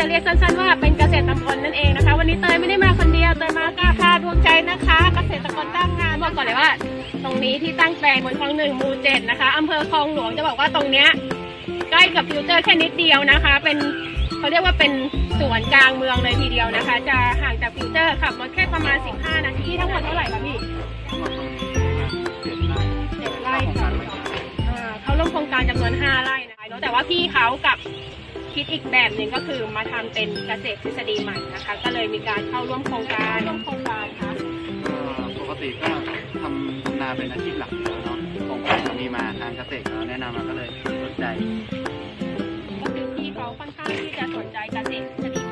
จะเรียกสั้นๆว่าเป็นเกษตรตำบลนั่นเองนะคะ วันนี้เตยไม่ได้มาคนเดียวเตยมากาพาดวงใจนะคะ เกษตรกรตั้งงานบอกก่อนเลยว่า ตรงนี้ที่ตั้งแปลงบนคลองหนึ่งหมู่เจ็ดนะคะอำเภอคลองหลวงจะบอกว่าตรงเนี้ยใกล้กับฟิวเจอร์แค่นิดเดียวนะคะ เป็นเขาเรียกว่าเป็นสวนกลางเมืองเลยทีเดียวนะคะ จะห่างจากฟิวเจอร์ขับรถแค่ประมาณ 15 นาทีทั้งหมดเท่าไหร่คะพี่เจ็ดไร่ค่ะอ่าเขาร่วมโครงการจำนวน 5 ไร่นะคะแล้วแต่ว่าพี่เขากับ คิดอีกแบบหนึ่งก็คือมาทำเป็นเกษตรทฤษฎีใหม่นะคะ ก็เลยมีการเข้าร่วมโครงการร่วมโครงการค่ะปกติก็ทำนาเป็นอาชีพหลักอยู่แล้วเนาะของการมีมาทางเกษตรเขาแนะนำมาก็เลยสนใจ ก็คือพี่เขาค่อนข้างที่จะสนใจเกษตรทฤษฎี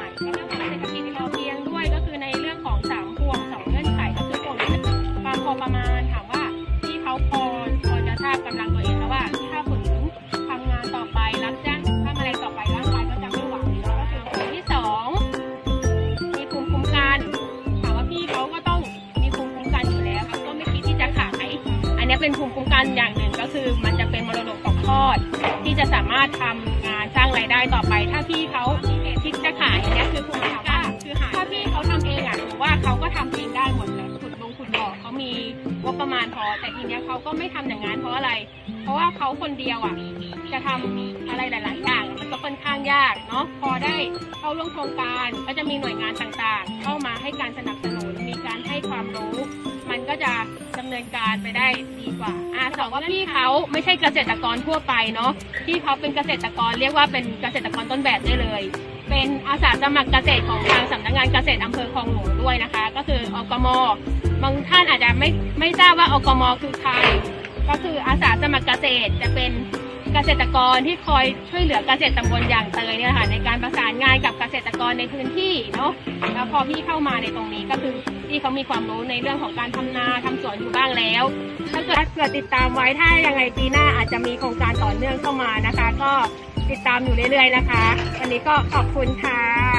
เป็นภูมิคุ้มกันอย่างหนึ่งก็คือ มันจะเป็นมรดกตกทอด ที่จะสามารถทำงานสร้างรายได้ต่อไป ถ้าพี่เขาคิดจะขายเนี่ยคือภูมิคุ้มกันคือหาถ้าพี่เขาทำเองอะถือว่าเขาก็ทำเองได้หมดเลยขุดลงขุดบ่อเขามีงบประมาณพอ แต่ทีเนี้ยเขาก็ไม่ทำอย่างนั้นเพราะอะไร เพราะว่าเขาคนเดียวอะจะทำอะไรหลายๆอย่าง ค่อนข้างยากเนาะพอได้เข้าร่วมโครงการก็จะมีหน่วยงานต่างๆ เข้ามาให้การสนับสนุนมีการให้ความรู้ มันก็จะดำเนินการไปได้ดีกว่าอ่าสองว่าพี่เขาไม่ใช่เกษตรกรทั่วไปเนาะพี่เขาเป็นเกษตรกรเรียกว่าเป็นเกษตรกรต้นแบบได้เลย เป็นอาสาสมัครเกษตรของทางสำนักงานเกษตรอำเภอคลองหลวงด้วยนะคะ ก็คืออกมบางท่านอาจจะไม่ไม่ทราบว่าอกมคือใครก็คืออาสาสมัครเกษตรจะเป็น เกษตรกรที่คอยช่วยเหลือเกษตรตำบลอย่างเตยเนี่ยค่ะในการประสานงานกับเกษตรกรในพื้นที่เนาะแล้วพอพี่เข้ามาในตรงนี้ก็คือพี่เขามีความรู้ในเรื่องของการทำนาทำสวนอยู่บ้างแล้ว ถ้าเกิดเกิดติดตามไว้ถ้ายังไงปีหน้าอาจจะมีโครงการต่อเนื่องเข้ามานะคะ ก็ติดตามอยู่เรื่อยๆนะคะ วันนี้ก็ขอบคุณค่ะ